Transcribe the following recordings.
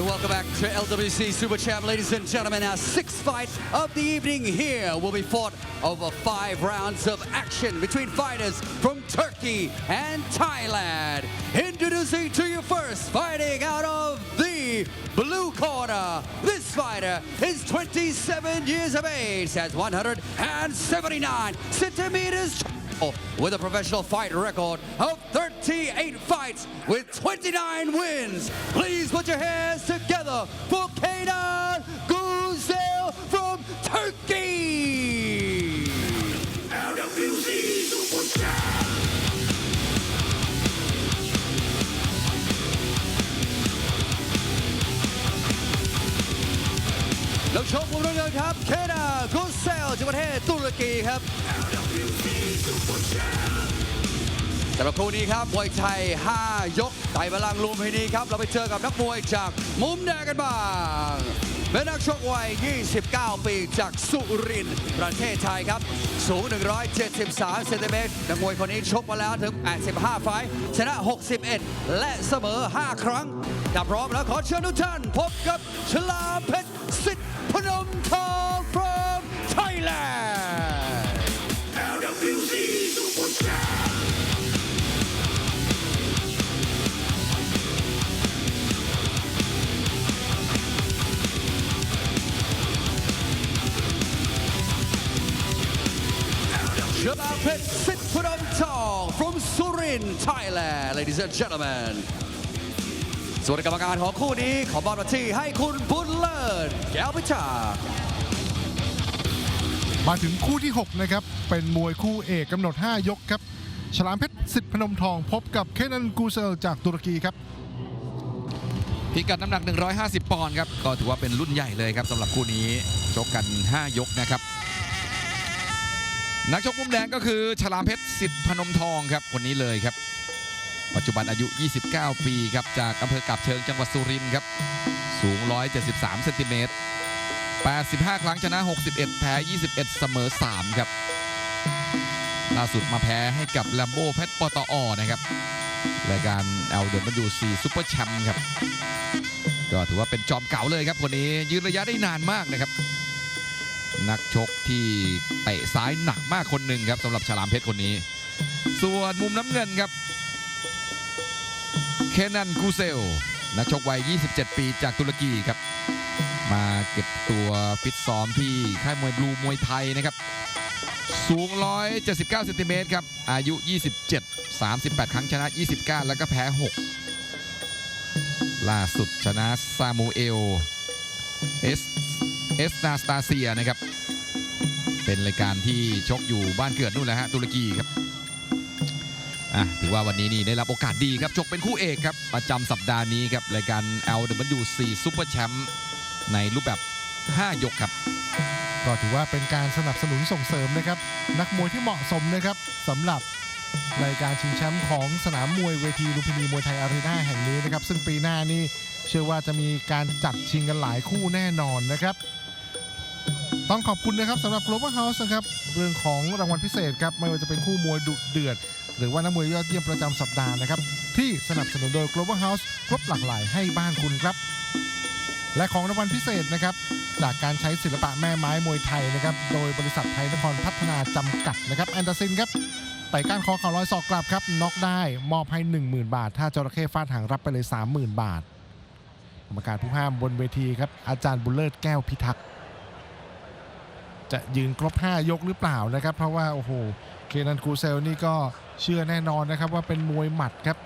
And welcome back to LWC Super Champ, ladies and gentlemen. Our sixth fight of the evening here will be fought over five rounds of action between fighters from Turkey and Thailand. Introducing to you first, fighting out of the blue corner. This fighter is 27 years of age, has 179 centimeters with a professional fight record of 38 fights with 29 wins. Please put your hands together for Kanan Guzel from Turkey. L ้วชกมุมน้ำเงินครับ เคนากุเซลจากประเทศตุรกีครับสำหรับคู่นี้ครับมวยไทย 5 ยกไต่พลังลุมพินีครับ เราไปเจอกับนักมวยจากมุมแดงกันบ้างเป็นนักชกวัย 29 ปีจากสุรินทร์ประเทศไทยครับ สูง 173 เซนติเมตรนักมวยคนนี้ชกมาแล้วถึง 85 ไฟท์ชนะ 61 และเสมอ 5 ครั้งถ้าพร้อมแล้วขอเชิญทุกท่านพบกับฉลาเพ ชรสิทธิ์พนมทอง from Thailand Shabab Pet Sit Pudam Tong from Surin, Thailand, ladies and gentlemen. ส่วนกรรมการของคู่นี้ขอบอลมาที่ให้คุณบุญเลิศแก้วพิชา มาถึงคู่ที่ 6 นะครับ เป็นมวยคู่เอกกำหนด 5 ยกครับ ฉลามเพชรสิทธิ์พนมทองพบกับเคนันกูเซลจากตุรกีครับพิกัดน้ำหนัก 150 ปอนด์ครับ ก็ถือว่าเป็นรุ่นใหญ่เลยครับสำหรับคู่นี้ชกกัน 5 ยกนะครับ นักชกมุมแดงก็คือฉลามเพชรสิทธิ์พนมทองครับคนนี้เลยครับ ปัจจุบันอายุ 29 ปีครับจากอำเภอกาบเชิงจังหวัดสุรินทร์ครับ สูง 173 เซนติเมตร 85 ครั้งชนะ 61 แพ้ 21 เสมอ 3 ครับ ล่าสุดมาแพ้ให้กับแลมโบ้เพชรปตอนะครับรายการ LWC ซูเปอร์แชมป์ครับ ก็ถือว่าเป็นจอมเก่าเลยครับคนนี้ยืนระยะได้นานมากนะครับ นักชกที่เตะซ้ายหนักมากคนหนึ่งครับสำหรับฉลามเพชรคนนี้ ส่วนมุมน้ำเงินครับ เคนันกูเซล นักชกวัย 27 ปีจากตุรกีครับ มาเก็บตัวฟิตซ้อมที่ค่ายมวยบลูมวยไทยนะครับ สูง 179เซนติเมตรครับ อายุ 27 38 ครั้งชนะ 29 แล้วก็แพ้ 6 ล่าสุดชนะซามูเอล เอสเอสนาสตาเซียนะครับ เป็นรายการที่ชกอยู่บ้านเกิดนู่นแหละฮะตุรกีครับ อะถือว่าวันนี้นี่ได้รับโอกาสดีครับชกเป็นคู่เอกครับ ประจำสัปดาห์นี้ครับรายการ LWC Super Champ ในรูปแบบ 5 ยกครับ ก็ถือว่าเป็นการสนับสนุนส่งเสริมนะครับ นักมวยที่เหมาะสมนะครับสำหรับรายการชิงแชมป์ของสนามมวยเวทีลุมพินีมวยไทยอารีนาแห่งนี้นะครับ ซึ่งปีหน้านี่เชื่อว่าจะมีการจัดชิงกันหลายคู่แน่นอนนะครับ ต้องขอบคุณนะครับสำหรับ Global House นะครับเรื่องของรางวัลพิเศษครับไม่ว่าจะเป็นคู่มวยดุเดือด หรือว่านักมวยยอดเยี่ยมประจำสัปดาห์นะครับ ที่สนับสนุนโดย Global House ครบหลากหลายให้บ้านคุณครับ และของรางวัลพิเศษนะครับ จากการใช้ศิลปะแม่ไม้มวยไทยนะครับ โดยบริษัทไทยนครพัฒนาจำกัดนะครับแอนตาซินครับไต่ก้านคอเข่าร้อยศอกกลับครับน็อกได้มอบให้ 10,000 บาท ถ้าจระเข้ฟาดหางรับไปเลย 30,000 บาทกรรมการผู้ห้ามบนเวทีครับอาจารย์บุญเลิศแก้วพิทักษ์จะยืนครบ 5 ยกหรือเปล่านะครับ เพราะว่า โอ้โห เคนันกูเซลนี่ก็เชื่อแน่นอนนะครับว่าเป็นมวยหมัดครับ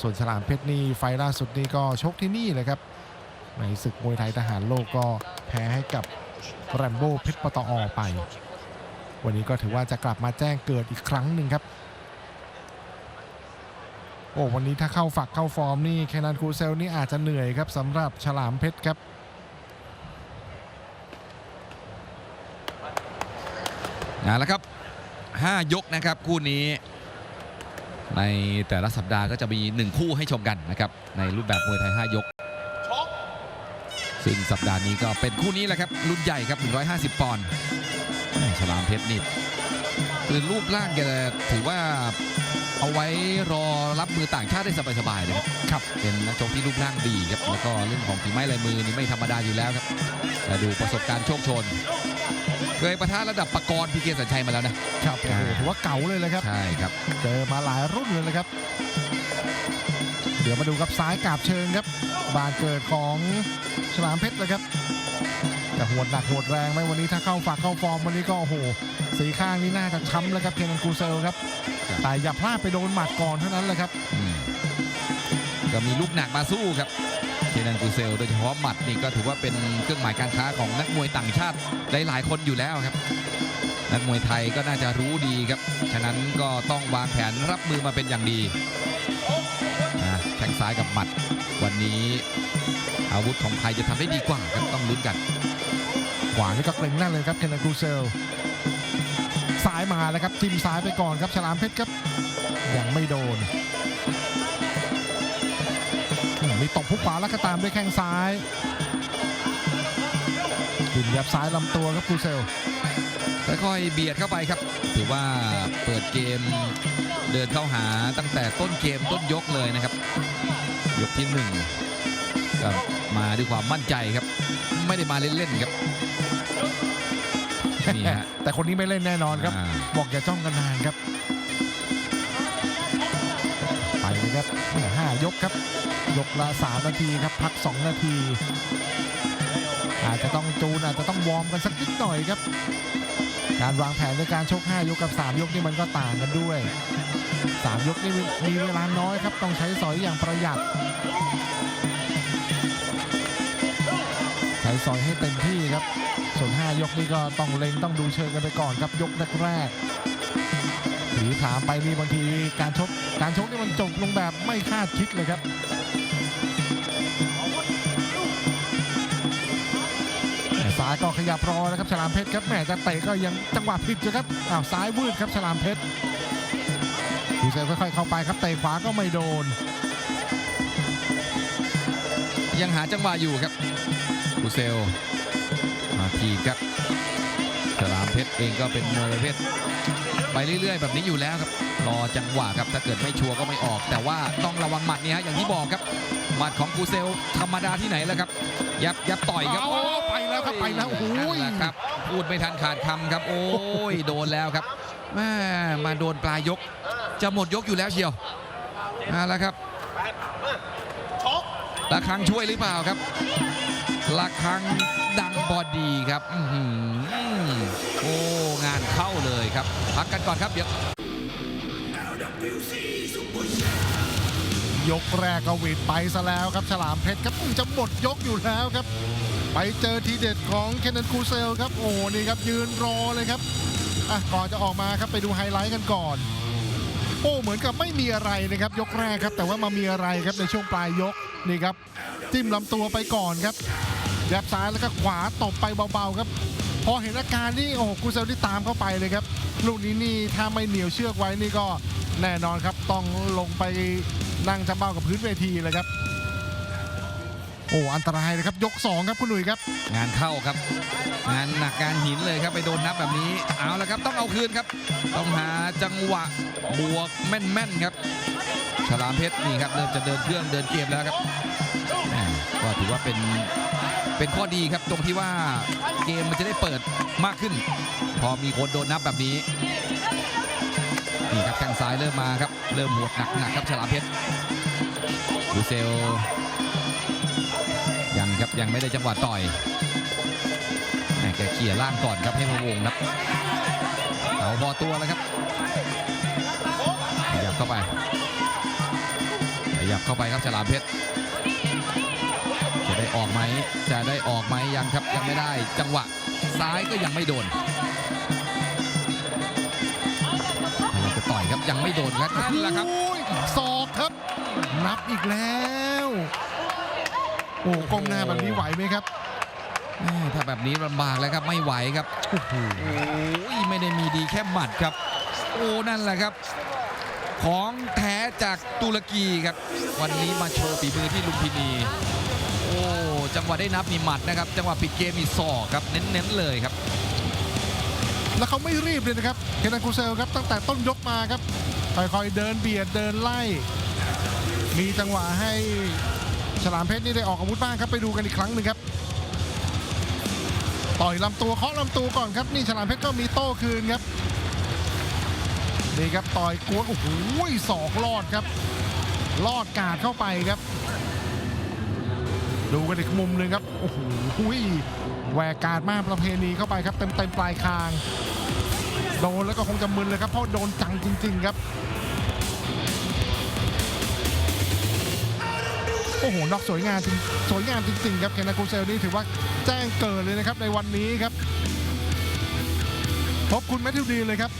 ส่วนฉลามเพชรนี่ไฟล์ล่าสุดนี่ก็ชกที่นี่เลยครับ ในศึกมวยไทยทหารโลกก็แพ้ให้กับแรมโบ้เพชรปตอไป วันนี้ก็ถือว่าจะกลับมาแจ้งเกิดอีกครั้งหนึ่งครับโอ้วันนี้ถ้าเข้าฝักเข้าฟอร์มนี่แคนันคูเซลนี่อาจจะเหนื่อยครับสำหรับฉลามเพชรครับ เอาละครับ 5 ยกนะครับคู่นี้ ในแต่ละสัปดาห์ก็จะมี 1 คู่ให้ชมกันนะครับ ในรูปแบบมวยไทย 5 ยก ซึ่งสัปดาห์นี้ก็เป็นคู่นี้แหละครับ รุ่นใหญ่ครับ 150 ปอนด์แม่ฉลามเพชรนี่คือรูปร่างแกถือว่าเอาไว้รอรับมือต่างชาติได้สบายๆเลยครับครับ เป็นนักชกที่รูปร่างดีครับ แล้วก็เรื่องของฝีไม้ลายมือนี่ไม่ธรรมดาอยู่แล้วครับแต่ดูประสบการณ์โชคโชน เคยประทะระดับประกรณ์พีเกสัญชัยมาแล้วนะครับโอ้โหถือว่าเก่าเลยเลยครับ ใช่ครับ เจอมาหลายรุ่นเลยนะครับ เดี๋ยวมาดูครับซ้ายกาบเชิงครับ บานเกิดของฉลามเพชรเลยครับ แต่โหดหนักโหดแรงไหมวันนี้ถ้าเข้าฝากเข้าฟอร์มวันนี้ก็โอ้โหสีข้างนี้น่าจะช้ำแล้วครับเคนนันกูเซลครับครับ แต่อย่าพลาดไปโดนหมัดก่อนเท่านั้นแหละครับอืมก็มีลูกหนักมาสู้ครับ เคนนันกูเซลโดยเฉพาะหมัดนี่ก็ถือว่าเป็นเครื่องหมายการค้าของนักมวยต่างชาติหลายๆคนอยู่แล้วครับ นักมวยไทยก็น่าจะรู้ดีครับ ฉะนั้นก็ต้องวางแผนรับมือมาเป็นอย่างดีแข้งซ้ายกับหมัด วันนี้อาวุธของไทยจะทำได้ดีกว่าครับต้องลุ้นกัน ขวานี่ก็เกร็งแน่นเลยครับเคนนันกูเซลซ้ายมาแล้วครับจิ้มซ้ายไปก่อนครับฉลามเพชรครับยังไม่โดน มมีตบพุกขวาแล้วก็ตามด้วยแข้งซ้ายจิ้มยับซ้ายลำตัวครับกูเซลค่อยๆเบียดเข้าไปครับ ถือว่าเปิดเกมเดินเข้าหาตั้งแต่ต้นเกมต้นยกเลยนะครับ ยกที่หนึ่งก็มาด้วยความมั่นใจครับ ไม่ได้มาเล่นๆครับนี่ฮะแต่คนนี้ไม่เล่นแน่นอนครับอ่าบอกอย่าจ้องกันนานครับ ครับห้ายกครับ ยกละ 3 นาทีครับ พัก 2 นาที อาจจะต้องจูนอาจจะต้องวอร์มกันสักนิดหน่อยครับ การวางแผนในการชก 5 ยกกับ 3 ยกนี่มันก็ต่างกันด้วย 3 ยกนี่มีเวลาน้อยครับ ต้องใช้สอยอย่างประหยัด ใช้สอยให้เต็มที่ครับ ส่วน 5 ยกนี่ก็ต้องเล็งต้องดูเชิงกันไปก่อนครับยกแรกๆ หรือถามไปนี่บางทีการชกการชกนี่มันจบลงแบบไม่คาดคิดเลยครับซ้ายก็ขยับรอนะครับฉลามเพชรครับแหมจะเตะก็ยังจังหวะผิดอยู่ครับอ้าวซ้ายวืดครับฉลามเพชรดูเซลค่อยๆเข้าไปครับเตะขวาก็ไม่โดน ยังหาจังหวะอยู่ครับบูเซลมาทีครับ เพชรเองก็เป็นมวยประเภทไปเรื่อย ๆ แบบนี้อยู่แล้วครับรอจังหวะครับถ้าเกิดไม่ชัวร์ก็ไม่ออก แต่ว่าต้องระวังหมัดนี่ฮะอย่างที่บอกครับหมัดของกูเซลธรรมดาที่ไหนแล้วครับยับยับต่อยครับเอาไปแล้วครับไปแล้วโอ้โหนั่นแหละครับพูดไม่ทันขาดคำครับ โอ้ยโดนแล้วครับแม่มาโดนปลายยก จะหมดยกอยู่แล้วเชียวมาแล้วครับระฆังช่วยหรือเปล่าครับ ระฆังดังบอดีครับโอ้งานเข้าเลยครับ พักกันก่อนครับเดี๋ยวยกแรกก็หวิดไปซะแล้วครับ ฉลามเพชรครับจะหมดยกอยู่แล้วครับ ไปเจอทีเด็ดของเคนนันคูเซลครับ โอ้นี่ครับยืนรอเลยครับอะก่อนจะออกมาครับไปดูไฮไลท์กันก่อน โอ้เหมือนกับไม่มีอะไรนะครับ ยกแรกครับ แต่ว่ามามีอะไรครับในช่วงปลายยกนี่ครับจิ้มลำตัวไปก่อนครับ ยับซ้ายแล้วก็ขวาตบไปเบาๆครับ พอเห็นอาการนี่โอ้โหกูเซลนี่ตามเข้าไปเลยครับ ลูกนี้นี่ถ้าไม่เหนียวเชือกไว้นี่ก็แน่นอนครับ ต้องลงไปนั่งจำเบ้ากับพื้นเวทีเลยครับ โอ้อันตรายเลยครับ ยก 2 ครับคุณหนุ่ยครับ งานเข้าครับ งานหนักงานหินเลยครับไปโดนนับแบบนี้ เอาละครับต้องเอาคืนครับ ต้องหาจังหวะบวกแม่นๆครับฉลามเพชรนี่ครับเริ่มจะเดินเครื่องเดินเกมแล้วครับแหม่ก็ถือว่าเป็น เป็นข้อดีครับตรงที่ว่าเกมมันจะได้เปิดมากขึ้น พอมีคนโดนนับแบบนี้นี่ครับแข้งซ้ายเริ่มมาครับ เริ่มหวดหนักๆครับฉลามเพชรดูเซลยังครับยังไม่ได้จังหวะต่อยแหม่แกเขี่ยล่างก่อนครับให้พะวงครับเอาพอตัวแล้วครับขยับเข้าไปขยับเข้าไปครับฉลามเพชร ได้ออกไหมจะได้ออกไหมยังครับยังไม่ได้ จังหวะซ้ายก็ยังไม่โดนพยายามจะต่อยครับยังไม่โดนครับนั่นแหละครับโอ้ยศอกครับ นับอีกแล้ว โอ้ก้มหน้าแบบนี้ไหวไหมครับแม่ถ้าแบบนี้ลำบากแล้วครับไม่ไหวครับโอ้โหโอ้ยไม่ได้มีดีแค่หมัดครับ โอ้นั่นแหละครับ ของแท้จากตุรกีครับ วันนี้มาโชว์ฝีมือที่ลุมพินีโอ้ จังหวะได้นับมีหมัดนะครับ จังหวะปิดเกมมีศอกครับเน้นๆเลยครับ แล้วเขาไม่รีบเลยนะครับเคนนันกูเซลครับตั้งแต่ต้นยกมาครับค่อยๆเดินเบียดเดินไล่ มีจังหวะให้ฉลามเพชรนี่ได้ออกอาวุธบ้างครับไปดูกันอีกครั้งหนึ่งครับต่อยลำตัวเคาะลำตัวก่อนครับนี่ฉลามเพชรก็มีโต้คืนครับนี่ครับต่อยกวนโอ้โหสอกลอดครับลอดกาดเข้าไปครับ ดูกันอีกมุมหนึ่งครับ โอ้โหแหวกกาดมากประเพณีเข้าไปครับ เต็มเต็มปลายคาง โดนแล้วก็คงจะมึนเลยครับ เพราะโดนจังจริง ๆ ครับ โอ้โหนอกสวยงามจริงสวยงามจริง ๆ ครับ เคนนากูเซลนี่ถือว่าแจ้งเกิดเลยนะครับในวันนี้ครับ พบคุณแมทธิวดีเลยครับ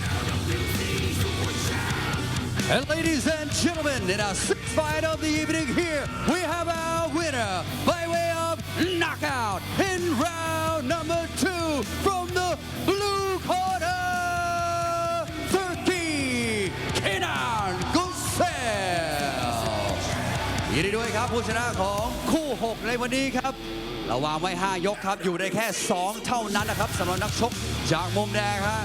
And ladies and gentlemen, in our sixth fight of the evening here, we have our winner by way of knockout in round number two from the blue corner, Turkey, Kenan Gusel. ยินดีด้วยครับผู้ชนะของคู่ 6 ในวันนี้ครับ เราวางไว้ 5 ยกครับ อยู่ได้แค่ 2 เท่านั้นนะครับสำหรับนักชกจากมุมแดงฮะ